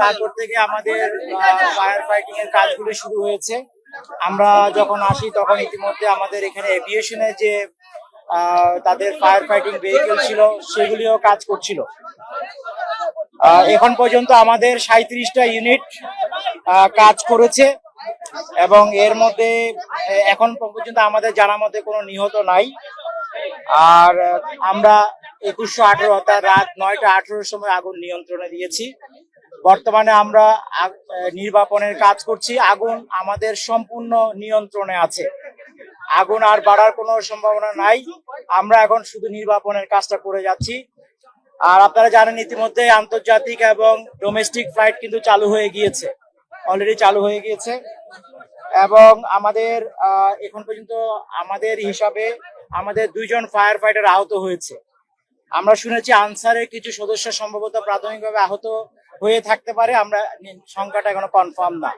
তারপর থেকে আমাদের ফায়ার ফাইটিং এর কাজগুলো শুরু হয়েছে। আমরা যখন আসি তখন ইতিমধ্যে আমাদের এখানে এভিয়েশনের যে তাদের ফায়ার ফাইটিং ভেহিকেল ছিল সেগুলিও কাজ করছিল। এখন পর্যন্ত আমাদের সাঁত্রিশটা ইউনিট কাজ করেছে। এবং এর মধ্যে এখন পর্যন্ত আমাদের জানা মতে কোনো নিহত নাই। আর আমরা একুশশো আঠারো অর্থাৎ রাত নয়টা আঠারোর সময় আগুন নিয়ন্ত্রণে দিয়েছি। বর্তমানে আমরা নির্বাপনের কাজ করছি। আগুন আমাদের সম্পূর্ণ নিয়ন্ত্রণে আছে। আগুন আর বাড়ার কোনো সম্ভাবনা নাই। আমরা এখন শুধু নির্বাপনের কাজটা করে যাচ্ছি। আর আপনারা জানেন, ইতিমধ্যে আন্তর্জাতিক এবং ডোমেস্টিক ফ্লাইট কিন্তু চালু হয়ে গিয়েছে। অলরেডি চালু হয়ে গিয়েছে। এবং আমাদের এখন পর্যন্ত আমাদের হিসাবে আমাদের দুইজন ফায়ার ফাইটার আহত হয়েছে। আমরা শুনেছি আনসারের কিছু সদস্য সম্ভবত প্রাথমিকভাবে আহত হয়ে থাকতে পারে আমরা সংখ্যাটা এখনও কনফার্ম না।